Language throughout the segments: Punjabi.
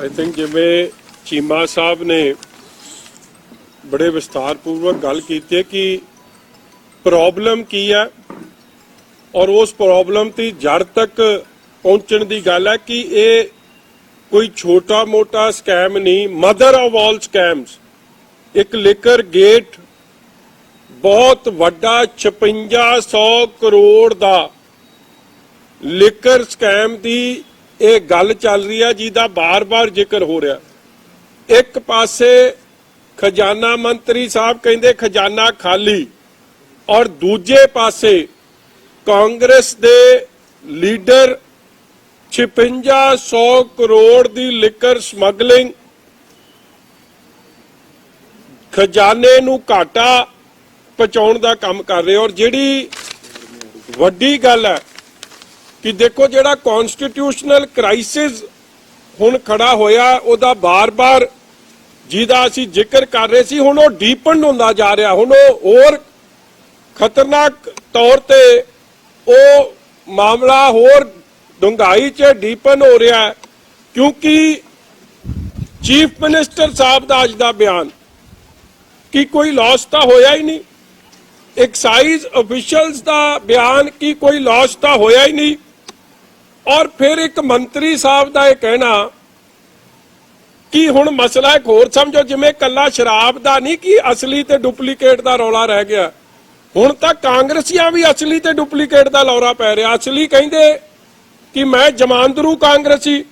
ਆਈ ਥਿੰਕ ਜਿਵੇਂ ਚੀਮਾ ਸਾਹਿਬ ਨੇ ਬੜੇ ਵਿਸਥਾਰਪੂਰਵਕ ਗੱਲ ਕੀਤੀ ਹੈ ਕਿ ਪ੍ਰੋਬਲਮ ਕੀ ਹੈ ਔਰ ਉਸ ਪ੍ਰੋਬਲਮ ਦੀ ਜੜ ਤੱਕ ਪਹੁੰਚਣ ਦੀ ਗੱਲ ਹੈ ਕਿ ਇਹ ਕੋਈ ਛੋਟਾ ਮੋਟਾ ਸਕੈਮ ਨਹੀਂ ਮਦਰ ਆਫ ਆਲ ਸਕੈਮਸ ਇੱਕ ਲਿਕਰ ਗੇਟ ਬਹੁਤ ਵੱਡਾ 5600 ਕਰੋੜ ਦਾ ਲਿਕਰ ਸਕੈਮ ਦੀ ਇਹ ਗੱਲ ਚੱਲ ਰਹੀ ਹੈ ਜਿਹਦਾ ਬਾਰ-ਬਾਰ ਜ਼ਿਕਰ ਹੋ ਰਿਹਾ। ਇੱਕ ਪਾਸੇ ਖਜ਼ਾਨਾ ਮੰਤਰੀ ਸਾਹਿਬ ਕਹਿੰਦੇ ਖਜ਼ਾਨਾ ਖਾਲੀ ਔਰ ਦੂਜੇ ਪਾਸੇ ਕਾਂਗਰਸ ਦੇ ਲੀਡਰ 5600 ਕਰੋੜ ਦੀ ਲਿਕਰ ਸਮਗਲਿੰਗ, ਖਜ਼ਾਨੇ ਨੂੰ ਘਾਟਾ ਪਹੁੰਚਾਉਣ ਦਾ ਕੰਮ ਕਰ ਰਹੇ ਔਰ ਜਿਹੜੀ ਵੱਡੀ ਗੱਲ ਹੈ ਕਿ ਦੇਖੋ ਜਿਹੜਾ ਕਨਸਟੀਟਿਊਸ਼ਨਲ ਕ੍ਰਾਈਸਿਸ ਹੁਣ ਖੜਾ ਹੋਇਆ, ਉਹਦਾ ਬਾਰ-ਬਾਰ ਜਿਹਦਾ ਅਸੀਂ ਜ਼ਿਕਰ ਕਰ ਰਹੇ ਸੀ, ਹੁਣ ਉਹ ਡੀਪਨ ਹੁੰਦਾ ਜਾ ਰਿਹਾ। ਹੁਣ ਉਹ ਹੋਰ ਖਤਰਨਾਕ ਤੌਰ ਤੇ ਉਹ ਮਾਮਲਾ ਹੋਰ ਡੂੰਘਾਈ 'ਚ ਡੀਪਨ ਹੋ ਰਿਹਾ ਹੈ, ਕਿਉਂਕਿ ਚੀਫ ਮਿਨਿਸਟਰ ਸਾਹਿਬ ਦਾ ਅੱਜ ਦਾ ਬਿਆਨ, ਕਿ ਕੋਈ ਲਾਸ ਤਾਂ ਹੋਇਆ ਹੀ ਨਹੀਂ? ਐਕਸਾਈਜ਼ ਅਫੀਸ਼ੀਅਲਸ ਦਾ ਬਿਆਨ, ਕਿ ਕੋਈ ਲਾਸ ਤਾਂ ਹੋਇਆ ਹੀ ਨਹੀਂ? ਔਰ ਫਿਰ ਇੱਕ ਮੰਤਰੀ ਸਾਹਿਬ ਦਾ ਇਹ ਕਹਿਣਾ ਕਿ ਹੁਣ ਮਸਲਾ ਇੱਕ ਹੋਰ ਸਮਝੋ, ਜਿਵੇਂ ਕੱਲਾ ਸ਼ਰਾਬ ਦਾ ਨਹੀਂ ਕਿ ਅਸਲੀ ਤੇ ਡੁਪਲੀਕੇਟ ਦਾ ਰੌਲਾ ਰਹਿ ਗਿਆ। ਹੁਣ ਤਾਂ ਕਾਂਗਰਸੀਆਂ ਵੀ ਅਸਲੀ ਤੇ ਡੁਪਲੀਕੇਟ ਦਾ ਲੌਰਾ ਪੈ ਰਿਹਾ। ਅਸਲੀ ਕਹਿੰਦੇ ਕਿ ਮੈਂ ਜਮਾਂਦਰੂ ਕਾਂਗਰਸੀ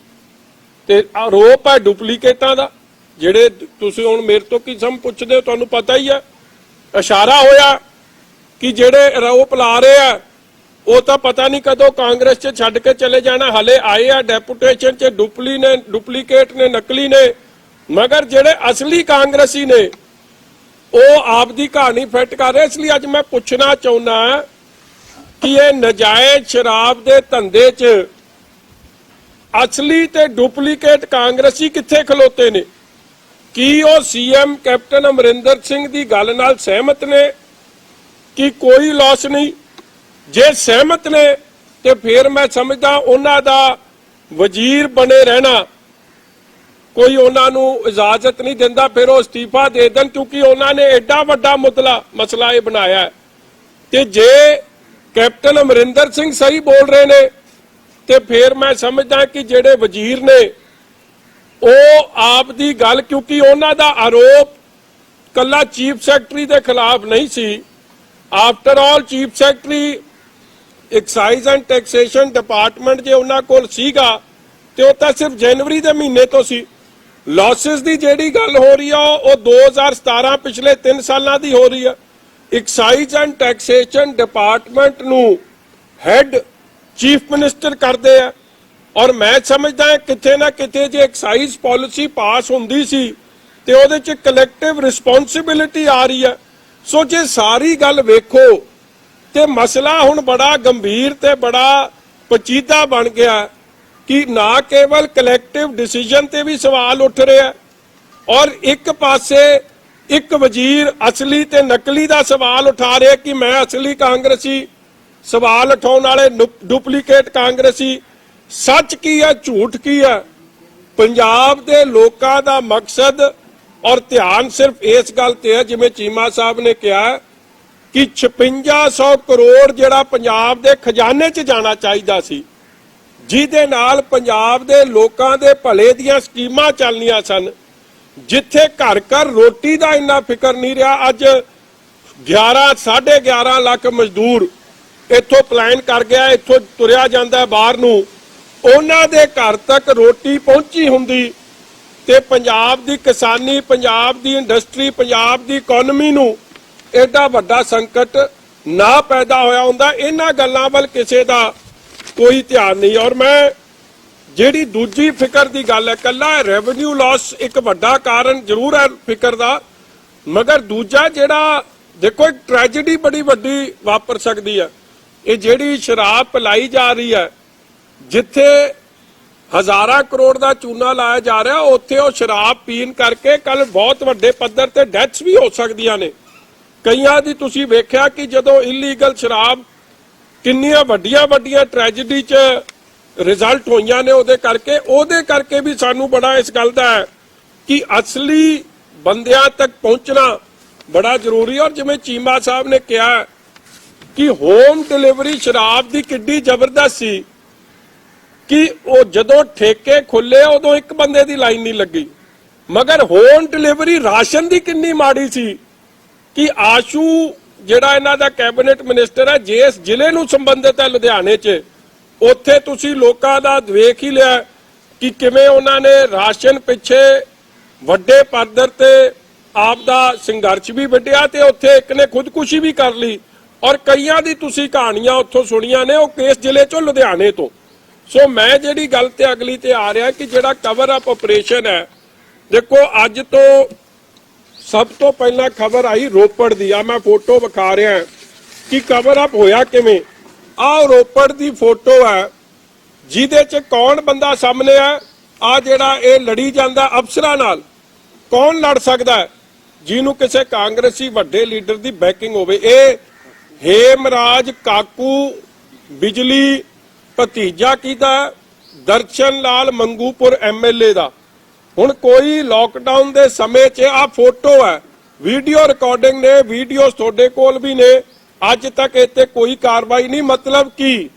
ਤੇ ਆਰੋਪ ਹੈ ਡੁਪਲੀਕੇਟਾਂ ਦਾ, ਜਿਹੜੇ ਤੁਸੀਂ ਹੁਣ ਮੇਰੇ ਤੋਂ ਕੀ ਸਮ ਪੁੱਛਦੇ ਹੋ, ਤੁਹਾਨੂੰ ਪਤਾ ਹੀ ਹੈ। ਇਸ਼ਾਰਾ ਹੋਇਆ ਕਿ ਜਿਹੜੇ ਆਰੋਪ ਲਾ ਰਹੇ ਆ ਉਹ ਤਾਂ ਪਤਾ ਨਹੀਂ ਕਦੋਂ ਕਾਂਗਰਸ 'ਚ ਛੱਡ ਕੇ ਚਲੇ ਜਾਣਾ। ਹਲੇ ਆਏ ਆ ਡੈਪੂਟੇਸ਼ਨ 'ਚ, ਡੁਪਲੀ ਨੇ, ਡੁਪਲੀਕੇਟ ਨੇ, ਨਕਲੀ ਨੇ। ਮਗਰ ਜਿਹੜੇ ਅਸਲੀ ਕਾਂਗਰਸੀ ਨੇ, ਉਹ ਆਪ ਦੀ ਕਹਾਣੀ ਫਿੱਟ ਕਰ ਰਹੇ। ਇਸ ਲਈ ਅੱਜ ਮੈਂ ਪੁੱਛਣਾ ਚਾਹੁੰਦਾ ਕਿ ਇਹ ਨਜਾਇਜ਼ ਸ਼ਰਾਬ ਦੇ ਧੰਦੇ 'ਚ ਅਸਲੀ ਤੇ ਡੁਪਲੀਕੇਟ ਕਾਂਗਰਸੀ ਕਿੱਥੇ ਖਲੋਤੇ ਨੇ? ਕੀ ਉਹ ਸੀਐਮ ਕੈਪਟਨ ਅਮਰਿੰਦਰ ਸਿੰਘ ਦੀ ਗੱਲ ਨਾਲ ਸਹਿਮਤ ਨੇ? ਕਿ ਕੋਈ ਲਾਸ ਨਹੀਂ? ਜੇ ਸਹਿਮਤ ਨੇ ਤੇ ਫਿਰ ਮੈਂ ਸਮਝਦਾ ਉਹਨਾਂ ਦਾ ਵਜ਼ੀਰ ਬਣੇ ਰਹਿਣਾ ਕੋਈ ਉਹਨਾਂ ਨੂੰ ਇਜਾਜ਼ਤ ਨਹੀਂ ਦਿੰਦਾ, ਫਿਰ ਉਹ ਅਸਤੀਫਾ ਦੇ ਦੇਣ ਕਿਉਂਕਿ ਉਹਨਾਂ ਨੇ ਐਡਾ ਵੱਡਾ ਮੁੱਦਲਾ ਮਸਲਾ ਇਹ ਬਣਾਇਆ ਹੈ। ਤੇ ਜੇ ਕੈਪਟਨ ਅਮਰਿੰਦਰ ਸਿੰਘ ਸਹੀ ਬੋਲ ਰਹੇ ਨੇ, ਤੇ ਫਿਰ ਮੈਂ ਸਮਝਦਾ ਕਿ ਜਿਹੜੇ ਵਜ਼ੀਰ ਨੇ, ਉਹ ਆਪ ਦੀ ਗੱਲ ਕਿਉਂਕਿ ਉਹਨਾਂ ਦਾ ਆਰੋਪ ਕੱਲਾ ਚੀਫ ਸੈਕਟਰੀ ਦੇ ਖਿਲਾਫ ਨਹੀਂ ਸੀ after all chief secretary excise and taxation department ਜੇ ਉਹਨਾਂ ਕੋਲ ਸੀਗਾ, ਤੇ ਉਹ ਤਾਂ ਸਿਰਫ ਜਨਵਰੀ ਦੇ ਮਹੀਨੇ ਤੋਂ ਸੀ। ਲਾਸਸ ਦੀ ਜਿਹੜੀ ਗੱਲ ਹੋ ਰਹੀ ਆ, ਉਹ 2017 ਪਿਛਲੇ 3 ਸਾਲਾਂ ਦੀ ਹੋ ਰਹੀ ਆ। ਐਕਸਾਈਜ਼ ਐਂਡ ਟੈਕਸੇਸ਼ਨ ਡਿਪਾਰਟਮੈਂਟ ਨੂੰ ਹੈੱਡ ਚੀਫ ਮਿਨਿਸਟਰ ਕਰਦੇ ਆ। ਔਰ ਮੈਂ ਸਮਝਦਾ ਕਿਤੇ ਨਾ ਕਿਤੇ ਜੇ ਐਕਸਾਈਜ਼ ਪਾਲਿਸੀ ਪਾਸ ਹੁੰਦੀ ਸੀ, ਤੇ ਉਹਦੇ ਚ ਕਲੈਕਟਿਵ ਰਿਸਪੌਂਸਿਬਿਲਿਟੀ ਆ ਰਹੀ ਹੈ ਸੋ ਜੇ ਸਾਰੀ ਗੱਲ ਵੇਖੋ ਤੇ ਮਸਲਾ ਹੁਣ ਬੜਾ ਗੰਭੀਰ ਤੇ ਬੜਾ ਪਚੀਦਾ ਬਣ ਗਿਆ ਕਿ ਨਾ ਕੇਵਲ ਕਲੈਕਟਿਵ ਡਿਸੀਜਨ ਤੇ ਵੀ ਸਵਾਲ ਉੱਠ ਰਿਹਾ ਔਰ ਇੱਕ ਪਾਸੇ ਇੱਕ ਵਜ਼ੀਰ ਅਸਲੀ ਤੇ ਨਕਲੀ ਦਾ ਸਵਾਲ ਉਠਾ ਰਿਹਾ ਕਿ ਮੈਂ ਅਸਲੀ ਕਾਂਗਰਸੀ ਸਵਾਲ ਉਠਾਉਣ ਵਾਲੇ ਨੁ- ਡੁਪਲੀਕੇਟ ਕਾਂਗਰਸੀ, ਸੱਚ ਕੀ ਹੈ ਝੂਠ ਕੀ ਹੈ ਪੰਜਾਬ ਦੇ ਲੋਕਾਂ ਦਾ ਮਕਸਦ ਔਰ ਧਿਆਨ ਸਿਰਫ ਇਸ ਗੱਲ ਤੇ ਹੈ ਜਿਵੇਂ ਚੀਮਾ ਸਾਹਿਬ ਨੇ ਕਿਹਾ ਕਿ 5600 ਕਰੋੜ ਜਿਹੜਾ ਪੰਜਾਬ ਦੇ ਖਜ਼ਾਨੇ 'ਚ ਜਾਣਾ ਚਾਹੀਦਾ ਸੀ, ਜਿਹਦੇ ਨਾਲ ਪੰਜਾਬ ਦੇ ਲੋਕਾਂ ਦੇ ਭਲੇ ਦੀਆਂ ਸਕੀਮਾਂ ਚੱਲਣੀਆਂ ਸਨ, ਜਿੱਥੇ ਘਰ ਘਰ ਰੋਟੀ ਦਾ ਇੰਨਾ ਫਿਕਰ ਨਹੀਂ ਰਿਹਾ, ਅੱਜ 11 11.5 ਲੱਖ ਮਜ਼ਦੂਰ ਇੱਥੋਂ ਪਲਾਨ ਕਰ ਗਿਆ, ਇੱਥੋਂ ਤੁਰਿਆ ਜਾਂਦਾ ਬਾਹਰ ਨੂੰ, ਉਹਨਾਂ ਦੇ ਘਰ ਤੱਕ ਰੋਟੀ ਪਹੁੰਚੀ ਹੁੰਦੀ ਤੇ ਪੰਜਾਬ ਦੀ ਕਿਸਾਨੀ, ਪੰਜਾਬ ਦੀ ਇੰਡਸਟਰੀ ਪੰਜਾਬ ਦੀ ਇਕਨੋਮੀ ਨੂੰ ਐਡਾ ਵੱਡਾ ਸੰਕਟ ਨਾ ਪੈਦਾ ਹੋਇਆ ਹੁੰਦਾ। ਇਹਨਾਂ ਗੱਲਾਂ ਵੱਲ ਕਿਸੇ ਦਾ ਕੋਈ ਧਿਆਨ ਨਹੀਂ। ਔਰ ਮੈਂ ਜਿਹੜੀ ਦੂਜੀ ਫਿਕਰ ਦੀ ਗੱਲ ਹੈ ਕੱਲਾ ਰੈਵਨਿਊ ਲਾਸ ਇੱਕ ਵੱਡਾ ਕਾਰਨ ਜ਼ਰੂਰ ਹੈ ਫਿਕਰ ਦਾ, ਮਗਰ ਦੂਜਾ ਜਿਹੜਾ, ਦੇਖੋ ਇੱਕ ਟ੍ਰੈਜੇਡੀ ਬੜੀ ਵੱਡੀ ਵਾਪਰ ਸਕਦੀ ਹੈ। ਇਹ ਜਿਹੜੀ ਸ਼ਰਾਬ ਪਿਲਾਈ ਜਾ ਰਹੀ ਹੈ, ਜਿੱਥੇ ਹਜ਼ਾਰਾਂ ਕਰੋੜ ਦਾ ਚੂਨਾ ਲਾਇਆ ਜਾ ਰਿਹਾ, ਉੱਥੇ ਉਹ ਸ਼ਰਾਬ ਪੀਣ ਕਰਕੇ ਕੱਲ ਬਹੁਤ ਵੱਡੇ ਪੱਧਰ ਤੇ ਡੈਥਸ ਵੀ ਹੋ ਸਕਦੀਆਂ ਨੇ। ਕਈਆਂ ਦੀ ਤੁਸੀਂ ਵੇਖਿਆ ਕਿ ਜਦੋਂ ਇਲੀਗਲ ਸ਼ਰਾਬ ਕਿੰਨੀਆਂ ਵੱਡੀਆਂ ਵੱਡੀਆਂ ਟ੍ਰੈਜੇਡੀ 'ਚ ਰਿਜ਼ਲਟ ਹੋਈਆਂ ਨੇ ਉਹਦੇ ਕਰਕੇ ਉਹਦੇ ਕਰਕੇ ਵੀ ਸਾਨੂੰ ਬੜਾ ਇਸ ਗੱਲ ਦਾ ਹੈ ਕਿ ਅਸਲੀ ਬੰਦਿਆਂ ਤੱਕ ਪਹੁੰਚਣਾ ਬੜਾ ਜ਼ਰੂਰੀ ਔਰ ਜਿਵੇਂ ਚੀਮਾ ਸਾਹਿਬ ਨੇ ਕਿਹਾ ਕਿ ਹੋਮ ਡਿਲੀਵਰੀ ਸ਼ਰਾਬ ਦੀ ਕਿੱਡੀ ਜ਼ਬਰਦਸਤ ਸੀ ਕਿ ਉਹ ਜਦੋਂ ਠੇਕੇ ਖੁੱਲੇ ਉਦੋਂ ਇੱਕ ਬੰਦੇ ਦੀ ਲਾਈਨ ਨਹੀਂ ਲੱਗੀ। ਮਗਰ ਹੋਮ ਡਿਲੀਵਰੀ ਰਾਸ਼ਨ ਦੀ ਕਿੰਨੀ ਮਾੜੀ ਸੀ। ਕਿ ਆਸ਼ੂ ਜਿਹੜਾ ਇਹਨਾਂ ਦਾ ਕੈਬਨਿਟ ਮਿਨਿਸਟਰ ਹੈ ਜਿਸ ਜ਼ਿਲ੍ਹੇ ਨੂੰ ਸੰਬੰਧਿਤ ਹੈ ਲੁਧਿਆਣੇ 'ਚ, ਉੱਥੇ ਤੁਸੀਂ ਲੋਕਾਂ ਦਾ ਵੇਖ ਹੀ ਲਿਆ ਕਿ ਕਿਵੇਂ ਉਹਨਾਂ ਨੇ ਰਾਸ਼ਨ ਪਿੱਛੇ ਵੱਡੇ ਪੱਧਰ ਤੇ ਆਪ ਦਾ ਸੰਘਰਸ਼ ਵੀ ਵੱਢਿਆ ਤੇ ਉੱਥੇ ਇੱਕ ਨੇ ਖੁਦਕੁਸ਼ੀ ਵੀ ਕਰ ਲਈ। ਔਰ ਕਈਆਂ ਦੀ ਤੁਸੀਂ ਕਹਾਣੀਆਂ ਉੱਥੋਂ ਸੁਣੀਆਂ ਨੇ ਉਹ ਕਿਸ ਜ਼ਿਲ੍ਹੇ 'ਚੋਂ? ਲੁਧਿਆਣੇ ਤੋਂ। ਸੋ ਮੈਂ ਜਿਹੜੀ ਗੱਲ ਤੇ ਅਗਲੀ ਤੇ ਆ ਰਿਹਾ ਕਿ ਜਿਹੜਾ ਕਵਰ ਅਪ ਆਪਰੇਸ਼ਨ ਹੈ, ਦੇਖੋ ਅੱਜ ਤੋਂ ਸਭ ਤੋਂ ਪਹਿਲਾਂ ਖਬਰ ਆਈ ਰੋਪੜ ਦੀ। ਆ ਮੈਂ ਫੋਟੋ ਵਿਖਾ ਰਿਹਾ ਕਿ ਕਵਰ ਅਪ ਹੋਇਆ ਕਿਵੇਂ? ਆਹ ਰੋਪੜ ਦੀ ਫੋਟੋ ਹੈ, ਜਿਹਦੇ ਚ ਕੌਣ ਬੰਦਾ ਸਾਹਮਣੇ ਆ ਆ ਜਿਹੜਾ ਇਹ ਲੜੀ ਜਾਂਦਾ ਅਫਸਰਾਂ ਨਾਲ, ਕੌਣ ਲੜ ਸਕਦਾ ਜਿਹਨੂੰ ਕਿਸੇ ਕਾਂਗਰਸੀ ਵੱਡੇ ਲੀਡਰ ਦੀ ਬੈਕਿੰਗ ਹੋਵੇ। ਇਹ ਹੇਮਰਾਜ ਕਾਕੂ ਬਿਜਲੀ ਭਤੀਜਾ ਕਿਹਦਾ ਦਰਸ਼ਨ ਲਾਲ ਮੰਗੂਪੁਰ ਐਮਐਲਏ ਦਾ। ਹੁਣ ਕੋਈ ਲੋਕਡਾਊਨ ਦੇ ਸਮੇਂ 'ਚ ਆ ਫੋਟੋ ਹੈ। ਵੀਡੀਓ ਰਿਕਾਰਡਿੰਗ ਨੇ ਵੀਡੀਓਜ਼ ਤੁਹਾਡੇ ਕੋਲ ਵੀ ਨੇ। ਅੱਜ ਤੱਕ ਇੱਥੇ ਕੋਈ ਕਾਰਵਾਈ ਨਹੀਂ। ਮਤਲਬ ਕੀ?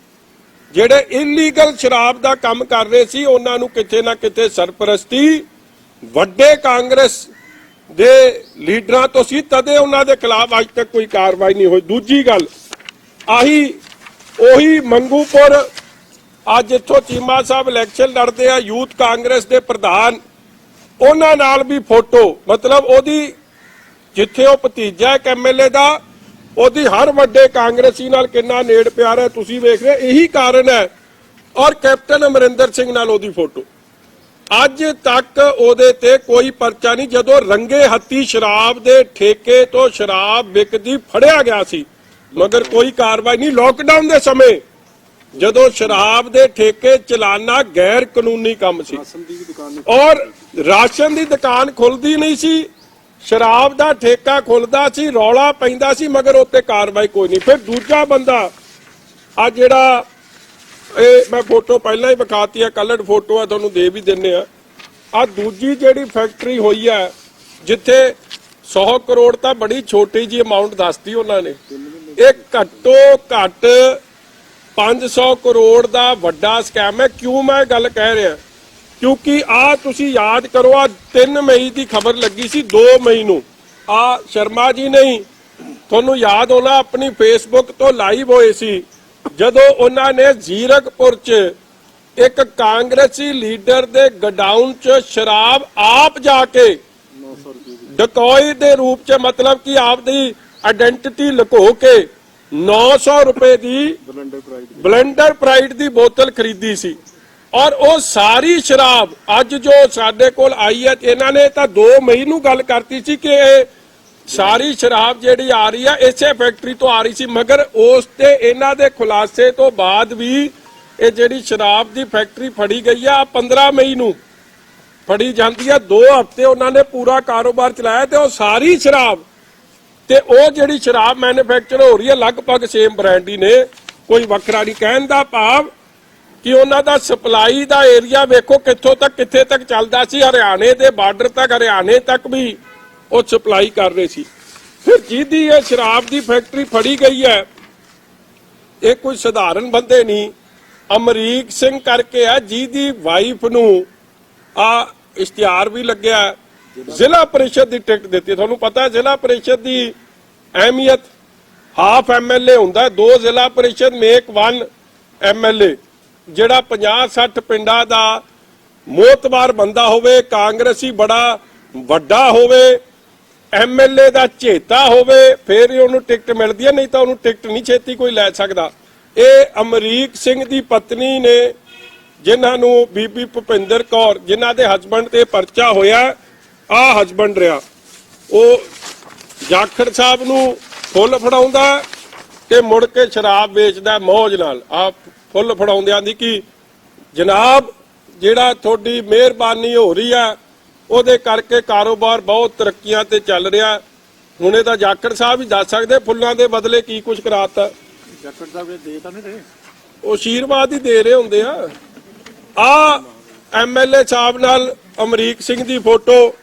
ਜਿਹੜੇ ਇਲੀਗਲ ਸ਼ਰਾਬ ਦਾ ਕੰਮ ਕਰ ਰਹੇ ਸੀ, ਉਹਨਾਂ ਨੂੰ ਕਿਤੇ ਨਾ ਕਿਤੇ ਸਰਪ੍ਰਸਤੀ, ਵੱਡੇ ਕਾਂਗਰਸ ਦੇ ਲੀਡਰਾਂ ਤੋਂ ਸੀ। ਤਦੇ ਉਹਨਾਂ ਦੇ ਖਿਲਾਫ ਅੱਜ ਤੱਕ ਕੋਈ ਕਾਰਵਾਈ ਨਹੀਂ ਹੋਈ। ਦੂਜੀ ਗੱਲ, ਆਹੀ, ਉਹੀ ਮੰਗੂਪੁਰ, ਅੱਜ ਇੱਥੋਂ ਚੀਮਾ ਸਾਹਿਬ ਇਲੈਕਸ਼ਨ ਲੜਦੇ ਆ। ਯੂਥ ਕਾਂਗਰਸ ਦੇ ਪ੍ਰਧਾਨ ਉਹਨਾਂ ਨਾਲ ਵੀ ਫੋਟੋ, ਮਤਲਬ ਉਹਦੀ ਜਿੱਥੇ ਉਹ ਭਤੀਜਾ ਇੱਕ ਐਮਐਲਏ ਦਾ, ਉਹਦੀ ਹਰ ਵੱਡੇ ਕਾਂਗਰਸੀ ਨਾਲ ਕਿੰਨਾ ਨੇੜ ਪਿਆਰ ਹੈ ਤੁਸੀਂ ਵੇਖ ਰਹੇ ਇਹੀ ਕਾਰਨ ਹੈ। ਔਰ ਕੈਪਟਨ ਅਮਰਿੰਦਰ ਸਿੰਘ ਨਾਲ ਉਹਦੀ ਫੋਟੋ। ਅੱਜ ਤੱਕ ਉਹਦੇ ਤੇ ਕੋਈ ਪਰਚਾ ਨਹੀਂ, ਜਦੋਂ ਰੰਗੇ ਹੱਤੀ ਸ਼ਰਾਬ ਦੇ ਠੇਕੇ ਤੋਂ ਸ਼ਰਾਬ ਵਿਕਦੀ ਫੜਿਆ ਗਿਆ ਸੀ, ਮਗਰ ਕੋਈ ਕਾਰਵਾਈ ਨਹੀਂ ਲੋਕਡਾਊਨ ਦੇ ਸਮੇਂ ਜਦੋਂ ਸ਼ਰਾਬ ਦੇ ਠੇਕੇ ਚਲਾਨਾ ਗੈਰ ਕਾਨੂੰਨੀ ਕੰਮ ਸੀ। ਔਰ ਰਾਸ਼ਨ ਦੀ ਦੁਕਾਨ ਖੁੱਲਦੀ ਨਹੀਂ ਸੀ ਸ਼ਰਾਬ ਦਾ ਠੇਕਾ ਖੁੱਲਦਾ ਸੀ ਰੌਲਾ ਪੈਂਦਾ ਸੀ ਮਗਰ ਉੱਤੇ ਕਾਰਵਾਈ ਕੋਈ ਨਹੀਂ। ਫਿਰ ਦੂਜਾ ਬੰਦਾ ਆ ਜਿਹੜਾ ਇਹ ਮੈਂ ਫੋਟੋ ਪਹਿਲਾਂ ਹੀ ਵਿਖਾਤੀ ਆ ਕਲਰਡ ਫੋਟੋ ਆ ਤੁਹਾਨੂੰ ਦੇ ਵੀ ਦਿੰਨੇ ਆ। ਆ ਦੂਜੀ ਜਿਹੜੀ ਫੈਕਟਰੀ ਹੋਈ ਆ ਜਿੱਥੇ 100 ਕਰੋੜ ਤਾਂ ਬੜੀ ਛੋਟੀ ਜੀ ਅਮਾਉਂਟ ਦੱਸਤੀ ਉਹਨਾਂ ਨੇ। ਇਹ ਘੱਟੋ ਘੱਟ 500 ਕਰੋੜ ਦਾ ਵੱਡਾ ਸਕੈਮ ਹੈ। ਕਿਉਂ ਮੈਂ ਗੱਲ ਕਹਿ ਰਿਹਾ? ਕਿਉਂਕਿ ਆ ਤੁਸੀਂ ਯਾਦ ਕਰੋ ਆ 3 ਮਈ ਦੀ ਖਬਰ ਲੱਗੀ ਸੀ 2 ਮਈ ਨੂੰ। ਆ ਸ਼ਰਮਾ ਜੀ ਨਹੀਂ ਤੁਹਾਨੂੰ ਯਾਦ ਹੋਣਾ ਆਪਣੀ ਫੇਸਬੁੱਕ ਤੋਂ ਲਾਈਵ ਹੋਏ ਸੀ। ਜਦੋਂ ਉਹਨਾਂ ਨੇ ਜ਼ੀਰਕਪੁਰ 'ਚ ਇੱਕ ਕਾਂਗਰਸੀ ਲੀਡਰ ਦੇ ਗਡਾਊਨ 'ਚ ਸ਼ਰਾਬ ਆਪ ਜਾ ਕੇ ਡਕੋਈ ਦੇ। ਰੂਪ 'ਚ ਮਤਲਬ ਕਿ ਆਪਦੀ ਆਇਡੈਂਟੀਟੀ ਲੁਕੋ ਕੇ 900 ਰੁਪਏ ਦੀ ਬਲੈਂਡਰ ਪ੍ਰਾਈਡ ਦੀ। ਬੋਤਲ ਖਰੀਦੀ ਸੀ। ਔਰ ਉਹ ਸਾਰੀ ਸ਼ਰਾਬ ਅੱਜ ਜੋ ਸਾਡੇ ਕੋਲ ਆਈ ਹੈ ਇਹਨਾਂ ਨੇ ਤਾਂ 2 ਮਈ ਨੂੰ ਗੱਲ ਕਰਤੀ ਸੀ ਕਿ ਇਹ ਸਾਰੀ ਸ਼ਰਾਬ ਜਿਹੜੀ ਆ ਰਹੀ ਆ ਇਸੇ ਫੈਕਟਰੀ ਤੋਂ ਆ ਰਹੀ ਸੀ। ਮਗਰ ਉਸ ਤੇ ਇਹਨਾਂ ਦੇ ਖੁਲਾਸੇ ਤੋਂ ਬਾਅਦ ਵੀ ਇਹ ਜਿਹੜੀ ਸ਼ਰਾਬ ਦੀ ਫੈਕਟਰੀ ਫੜੀ ਗਈ ਆ 15 ਮਈ ਨੂੰ ਫੜੀ ਜਾਂਦੀ ਆ। 2 ਹਫ਼ਤੇ ਉਹਨਾਂ ਨੇ ਪੂਰਾ ਕਾਰੋਬਾਰ ਚਲਾਇਆ ਤੇ ਉਹ ਸਾਰੀ ਸ਼ਰਾਬ ਤੇ ਉਹ ਜਿਹੜੀ ਸ਼ਰਾਬ ਮੈਨੂਫੈਕਚਰ ਹੋ ਰਹੀ ਹੈ, ਲਗਭਗ ਸੇਮ ਬ੍ਰਾਂਡ ਹੀ ਨੇ। ਕੋਈ ਵੱਖਰਾ ਨਹੀਂ। ਕਹਿਣ ਦਾ ਭਾਵ ਕਿ ਉਹਨਾਂ ਦਾ ਸਪਲਾਈ ਦਾ ਏਰੀਆ ਵੇਖੋ ਕਿੱਥੋਂ ਤੱਕ, ਕਿੱਥੇ ਤੱਕ ਚੱਲਦਾ ਸੀ। ਹਰਿਆਣੇ ਦੇ ਬਾਰਡਰ ਤੱਕ, ਹਰਿਆਣੇ ਤੱਕ ਵੀ ਉਹ ਸਪਲਾਈ ਕਰ ਰਹੇ ਸੀ। ਫਿਰ ਜਿਹਦੀ ਇਹ ਸ਼ਰਾਬ ਦੀ ਫੈਕਟਰੀ ਫੜੀ ਗਈ ਹੈ, ਇਹ ਕੋਈ ਸਧਾਰਨ ਬੰਦੇ ਨਹੀਂ। ਅਮਰੀਕ ਸਿੰਘ ਕਰਕੇ ਆ, ਜਿਹਦੀ ਵਾਈਫ ਨੂੰ ਆ ਇਸ਼ਤਿਹਾਰ ਵੀ ਲੱਗਿਆ। ਜ਼ਿਲ੍ਹਾ ਪਰਿਸ਼ਦ ਦੀ ਟਿਕਟ ਦਿੱਤੀ। ਤੁਹਾਨੂੰ ਪਤਾ ਹੈ, ਜ਼ਿਲ੍ਹਾ ਪਰਿਸ਼ਦ ਦੀ ਅਹਿਮੀਅਤ ਹਾਫ ਐਮਐਲਏ ਹੁੰਦਾ ਦੋ ਜ਼ਿਲ੍ਹਾ ਪਰਿਸ਼ਦ ਮੇਕ ਵਨ ਐਮਐਲਏ ਜਿਹੜਾ 50 60 ਪਿੰਡਾਂ ਦਾ ਮੋਤਬਾਰ ਬੰਦਾ ਹੋਵੇ, ਕਾਂਗਰਸੀ ਬੜਾ ਵੱਡਾ ਹੋਵੇ ਐਮਐਲਏ ਦਾ ਚੇਤਾ ਹੋਵੇ, ਫਿਰ ਹੀ ਉਹਨੂੰ ਟਿਕਟ ਮਿਲਦੀ ਹੈ, ਨਹੀਂ ਤਾਂ ਉਹਨੂੰ ਟਿਕਟ ਨਹੀਂ ਛੇਤੀ ਕੋਈ ਲੈ ਸਕਦਾ। ਇਹ ਅਮਰੀਕ ਸਿੰਘ ਦੀ ਪਤਨੀ ਨੇ, ਜਿਨ੍ਹਾਂ ਨੂੰ ਬੀਬੀ ਭੁਪਿੰਦਰ ਕੌਰ, ਜਿਨ੍ਹਾਂ ਦੇ ਹਸਬੰਡ ਤੇ ਪਰਚਾ ਹੋਇਆ ਆ ਹਸਬੰਡ ਰਿਹਾ। ਉਹ ਜਾਖੜ ਸਾਹਿਬ ਨੂੰ ਫੁੱਲ ਫੜਾਉਂਦਾ ਤੇ ਮੁੜ ਕੇ ਸ਼ਰਾਬ ਵੇਚਦਾ ਮੌਜ ਨਾਲ। ਆ ਫੁੱਲ ਫੜਾਉਂਦਿਆਂ ਦੀ ਕਿ ਜਨਾਬ ਜਿਹੜਾ ਤੁਹਾਡੀ ਮਿਹਰਬਾਨੀ ਹੋ ਰਹੀ ਆ ਉਹਦੇ ਕਰਕੇ ਕਾਰੋਬਾਰ ਬਹੁਤ ਤਰੱਕੀਆਂ ਤੇ ਚੱਲ ਰਿਹਾ ਹੁਣ ਇਹ ਤਾਂ ਜਾਖੜ ਸਾਹਿਬ ਹੀ ਦੱਸ ਸਕਦੇ ਫੁੱਲਾਂ ਦੇ ਬਦਲੇ ਕੀ ਕੁਝ ਕਰਾਤਾ। ਜੱਕੜ ਸਾਹਿਬ ਦੇ ਦੇ ਤਾਂ ਨਹੀਂ ਰਹੇ? ਉਹ ਆਸ਼ੀਰਵਾਦ ਹੀ ਦੇ ਰਹੇ ਹੁੰਦੇ ਆ। ਆ ਐਮਐਲਏ ਸਾਹਿਬ ਨਾਲ ਅਮਰੀਕ ਸਿੰਘ ਦੀ ਫੋਟੋ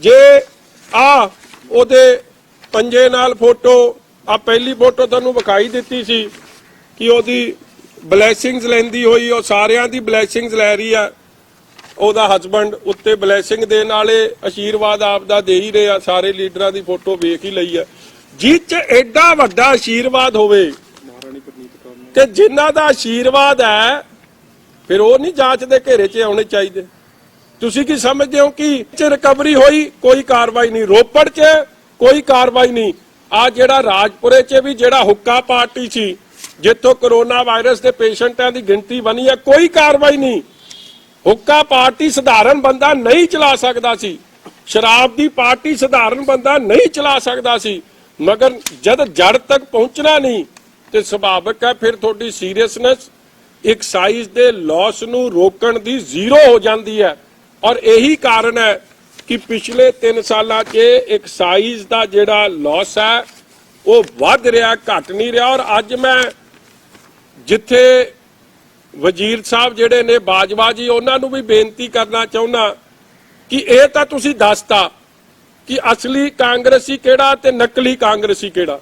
ਜੇ ਆ ਉਹਦੇ ਪੰਜੇ ਨਾਲ ਫੋਟੋ, ਆ ਪਹਿਲੀ ਫੋਟੋ ਤੁਹਾਨੂੰ ਵਿਖਾਈ ਦਿੱਤੀ ਸੀ ਕਿ ਉਹਦੀ ਬਲੇਸਿੰਗਸ ਲੈਂਦੀ ਹੋਈ, ਉਹ ਸਾਰਿਆਂ ਦੀ ਬਲੇਸਿੰਗਸ ਲੈ ਰਹੀ ਆ। ਉਹਦਾ ਹਸਬੰਡ ਉੱਤੇ ਬਲੇਸਿੰਗ ਦੇਣ ਵਾਲੇ ਆਸ਼ੀਰਵਾਦ ਆਪਦਾ ਦੇ ਹੀ ਰਹੇ ਆ ਸਾਰੇ ਲੀਡਰਾਂ ਦੀ ਫੋਟੋ ਵੇਖ ਹੀ ਲਈ ਆ। ਜਿਹ ਚ ਐਡਾ ਵੱਡਾ ਆਸ਼ੀਰਵਾਦ ਹੋਵੇ ਤੇ ਜਿਨ੍ਹਾਂ ਦਾ ਆਸ਼ੀਰਵਾਦ ਹੈ, ਫਿਰ ਉਹ ਨਹੀਂ ਜਾਂਚ ਦੇ ਘੇਰੇ 'ਚ ਆਉਣੇ ਚਾਹੀਦੇ। ਤੁਸੀਂ ਕੀ ਸਮਝਦੇ ਹੋ ਕਿ ਚ ਰਿਕਵਰੀ ਹੋਈ, ਕੋਈ ਕਾਰਵਾਈ ਨਹੀਂ। ਰੋਪੜ 'ਚ ਕੋਈ ਕਾਰਵਾਈ ਨਹੀਂ। ਆ ਜਿਹੜਾ ਰਾਜਪੁਰੇ 'ਚ ਵੀ ਜਿਹੜਾ ਹੁੱਕਾ ਪਾਰਟੀ ਸੀ, ਜਿੱਥੋਂ ਕਰੋਨਾ ਵਾਇਰਸ ਦੇ ਪੇਸ਼ੈਂਟਾਂ ਦੀ ਗਿਣਤੀ ਬਣੀ ਹੈ ਕੋਈ ਕਾਰਵਾਈ ਨਹੀਂ। ਹੁੱਕਾ ਪਾਰਟੀ ਸਧਾਰਨ ਬੰਦਾ ਨਹੀਂ ਚਲਾ ਸਕਦਾ ਸੀ। ਸ਼ਰਾਬ ਦੀ ਪਾਰਟੀ ਸਧਾਰਨ ਬੰਦਾ ਨਹੀਂ ਚਲਾ ਸਕਦਾ ਸੀ। ਮਗਰ ਜਦ ਜੜ ਤੱਕ ਪਹੁੰਚਣਾ ਨਹੀਂ, ਤੇ ਸੁਭਾਵਿਕ ਹੈ ਫਿਰ ਤੁਹਾਡੀ ਸੀਰੀਅਸਨੈਸ ਐਕਸਾਈਜ਼ ਦੇ ਲਾਸ ਨੂੰ ਰੋਕਣ ਦੀ ਜ਼ੀਰੋ ਹੋ ਜਾਂਦੀ ਹੈ। ਔਰ ਇਹੀ ਕਾਰਨ ਹੈ ਕਿ ਪਿਛਲੇ 3 ਸਾਲਾਂ 'ਚ ਐਕਸਾਈਜ਼ ਦਾ ਜਿਹੜਾ ਲਾਸ ਹੈ, ਉਹ ਵੱਧ ਰਿਹਾ, ਘਟ ਨਹੀਂ ਰਿਹਾ ਔਰ ਅੱਜ ਮੈਂ ਜਿੱਥੇ ਵਜ਼ੀਰ ਸਾਹਿਬ ਜਿਹੜੇ ਨੇ ਬਾਜਵਾ ਜੀ, ਉਹਨਾਂ ਨੂੰ ਵੀ ਬੇਨਤੀ ਕਰਨਾ ਚਾਹੁੰਦਾ ਕਿ ਇਹ ਤਾਂ ਤੁਸੀਂ ਦੱਸਤਾ ਕਿ ਅਸਲੀ ਕਾਂਗਰਸੀ ਕਿਹੜਾ ਤੇ ਨਕਲੀ ਕਾਂਗਰਸੀ ਕਿਹੜਾ।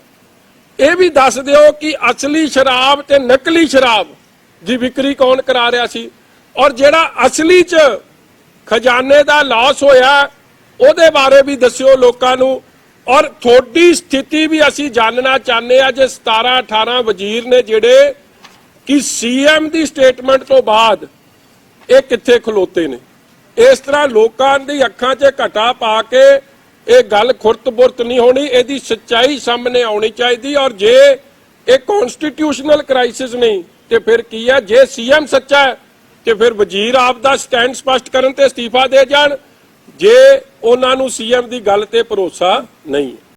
ਇਹ ਵੀ ਦੱਸ ਦਿਓ ਕਿ ਅਸਲੀ ਸ਼ਰਾਬ ਤੇ ਨਕਲੀ ਸ਼ਰਾਬ ਦੀ ਵਿਕਰੀ ਕੌਣ ਕਰਾ ਰਿਹਾ ਸੀ। ਔਰ ਜਿਹੜਾ ਅਸਲੀ ਚ ਖਜ਼ਾਨੇ ਦਾ ਲਾਸ ਹੋਇਆ, ਉਹਦੇ ਬਾਰੇ ਵੀ ਦੱਸਿਓ ਲੋਕਾਂ ਨੂੰ। ਔਰ ਤੁਹਾਡੀ ਸਥਿਤੀ ਵੀ ਅਸੀਂ ਜਾਣਨਾ ਚਾਹੁੰਦੇ ਆ ਜੇ 17 18 ਵਜ਼ੀਰ ਨੇ ਜਿਹੜੇ ਕਿ ਸੀਐਮ ਦੀ ਸਟੇਟਮੈਂਟ ਤੋਂ ਬਾਅਦ ਇਹ ਕਿੱਥੇ ਖਲੋਤੇ ਨੇ। ਇਸ ਤਰ੍ਹਾਂ ਲੋਕਾਂ ਦੀ ਅੱਖਾਂ 'ਚ ਘਟਾ ਪਾ ਕੇ ਇਹ ਗੱਲ ਖੁਰਤ-ਬੁਰਤ ਨਹੀਂ ਹੋਣੀ, ਇਹਦੀ ਸੱਚਾਈ ਸਾਹਮਣੇ ਆਉਣੀ ਚਾਹੀਦੀ। ਔਰ ਜੇ ਇਹ ਕਨਸਟੀਟਿਊਸ਼ਨਲ ਕ੍ਰਾਈਸਿਸ ਨਹੀਂ, ਤੇ ਫਿਰ ਕੀ ਹੈ? ਜੇ ਸੀਐਮ ਸੱਚਾ ਹੈ ਤੇ ਫਿਰ ਵਜ਼ੀਰ ਆਪ ਦਾ ਸਟੈਂਡ ਸਪਸ਼ਟ ਕਰਨ ਤੇ ਅਸਤੀਫਾ ਦੇ ਜਾਣ, ਜੇ ਉਹਨਾਂ ਨੂੰ ਸੀਐਮ ਦੀ ਗੱਲ ਤੇ ਭਰੋਸਾ ਨਹੀਂ